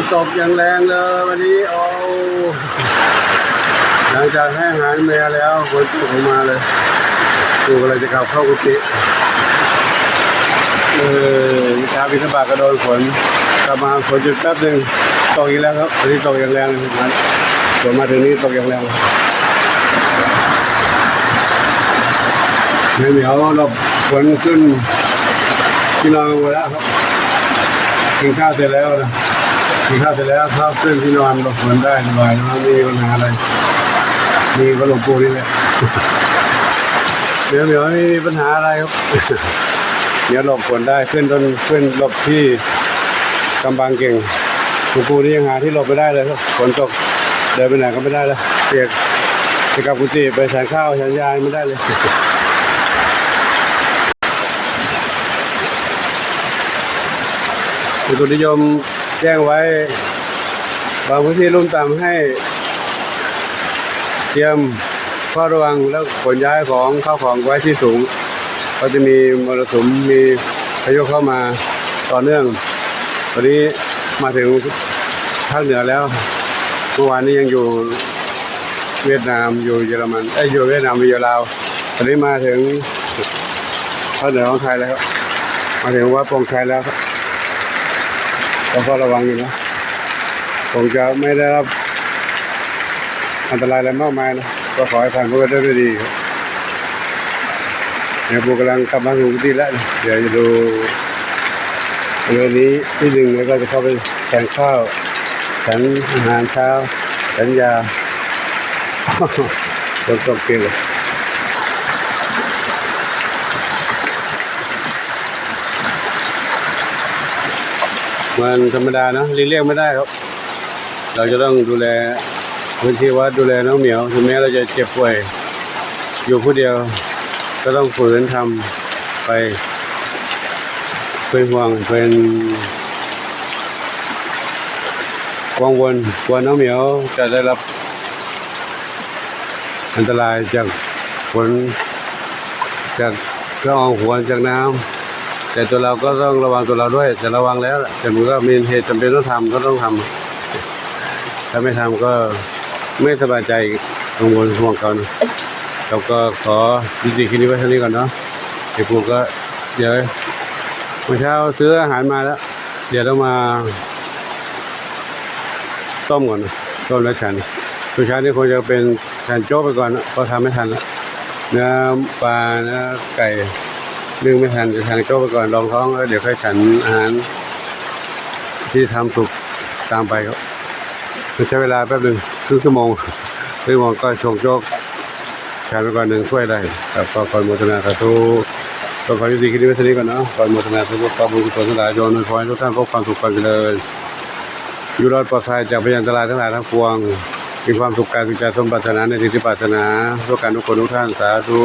นตกอย่างแรงเลยวันนี้โอ้หลังจากแห้งหายแม่แล้วฝนตกมาเลยดูอะไรจะกลับเข้ากุฏิเออวิชาบิณฑบาตก็โดนฝนกลับมาฝนหยุดแป๊บหนึ่งตกอีกแล้วครับวันนี้ตกอย่างแรงเลยมันฝนมาถึงนี้ตกอย่างแรงเหนียวๆหลบฝนขึ้นที่นอนกันหมดแล้วครับกินข้าวเสร็จแล้วนะ กินข้าวเสร็จแล้วข้าขึ้นที่นอนหลบฝนได้สบายไม่มีปัญหาอะไร มีก็หลวงปู่นี่แหละเดี๋ยวเดี๋ยวไม่มีปัญหาอะไรครับ เดี๋ยวหลบฝนได้ขึ้นต้นขึ้นหลบที่กำบังเก่งหลวงปู่นี่ยังหาที่หลบไม่ได้เลยครับฝนตกเดินไปไหนก็ไม่ได้เลยเปียกจะกลับกุฏิไปฉันข้าวฉันยายไม่ได้เลยอุตุนิยม แจ้งไว้ บางพื้นที่รุ่มต่ำให้ เตรียมเฝ้าระวังแล้วขนย้ายของเข้าของไว้ที่สูงก็จะมีมรสุมมีพายุเข้ามาต่อเนื่องตอนนี้มาถึงภาคเหนือแล้วเมื่อวานนี้ยังอยู่เวียดนามอยู่เยอรมันเอ้ยอยู่เวียดนามอยู่ลาวตอนนี้มาถึงภาคเหนือของไทยแล้วมาถึงวัดปงชัยแล้วครับ ก็เฝ้าระวังอยู่นะคงจะไม่ได้รับอันตรายอะไรมากมายนะก็ขอให้ผ่านพ้นไปได้ด้วยดีครับเนี่ยปูกำลังกลับมาถึงที่แล้วนะเดี๋ยวจะดูเรื่องนี้ที่หนึ่งแล้วก็จะเข้าไปแข่งข้าวฉันอาหารเช้าฉันยาฝนตกเกลือเลย มันธรรมดานะเลี่ยงไม่ได้ครับ เราจะต้องดูแลพื้นที่วัดดูแลน้องเหมียวถึงแม้เราจะเจ็บป่วย อยู่ผู้เดียว ก็ต้องฝืนทำไปเป็นห่วงเป็นกังวลกลัวน้องเหมียวจะได้รับ อันตรายจากฝนจากละอองฝนจากน้ำ แต่ตัวเราก็ต้องระวังตัวเราด้วย แต่ระวังแล้วล่ะแต่มันก็มีเหตุจำเป็นต้องทำก็ต้องทำถ้าไม่ทำก็ไม่สบายใจกังวลห่วงเขานะเราก็ขอยุติคลิปนี้ไว้เท่านี้ก่อนเนาะเดี๋ยวปู่ก็เดี๋ยวเมื่อเช้าซื้ออาหารมาแล้ว เดี๋ยวต้องมา ต้มก่อนต้มแล้วฉันทุกเช้านี้คงจะเป็นฉันโจ๊กไปก่อนนะเพราะทำไม่ทันแล้วเนื้อปลาเนื้อไก่ นึ่งไม่ทันจะฉันโจ๊กไปก่อนรองท้องแล้วเดี๋ยวค่อยฉันอาหารที่ทำสุกตามไปครับมันใช้เวลาแป๊บหนึ่งครึ่งชั่วโมงครึ่งชั่วโมงก็ชงโจ๊กฉันไปก่อนหนึ่งช่วยได้ครับก็ขออนโมทนาสาธุก็ขอยุติคลิปนี้ไว้เท่านี้ก่อนเนาะขออนโมทนาสาธุขอบคุณกุศลทั้งหลายโยนขอให้ทุกท่านพบความสุขความเจริญอยู่รอดปลอดภัยจากพยันตรายทั้งหลายทั้งปวงมีความสุขกายสุขใจสมปรารถนาในสิ่งที่ปรารถนาทุกการทุกคนทุกท่านสาธุ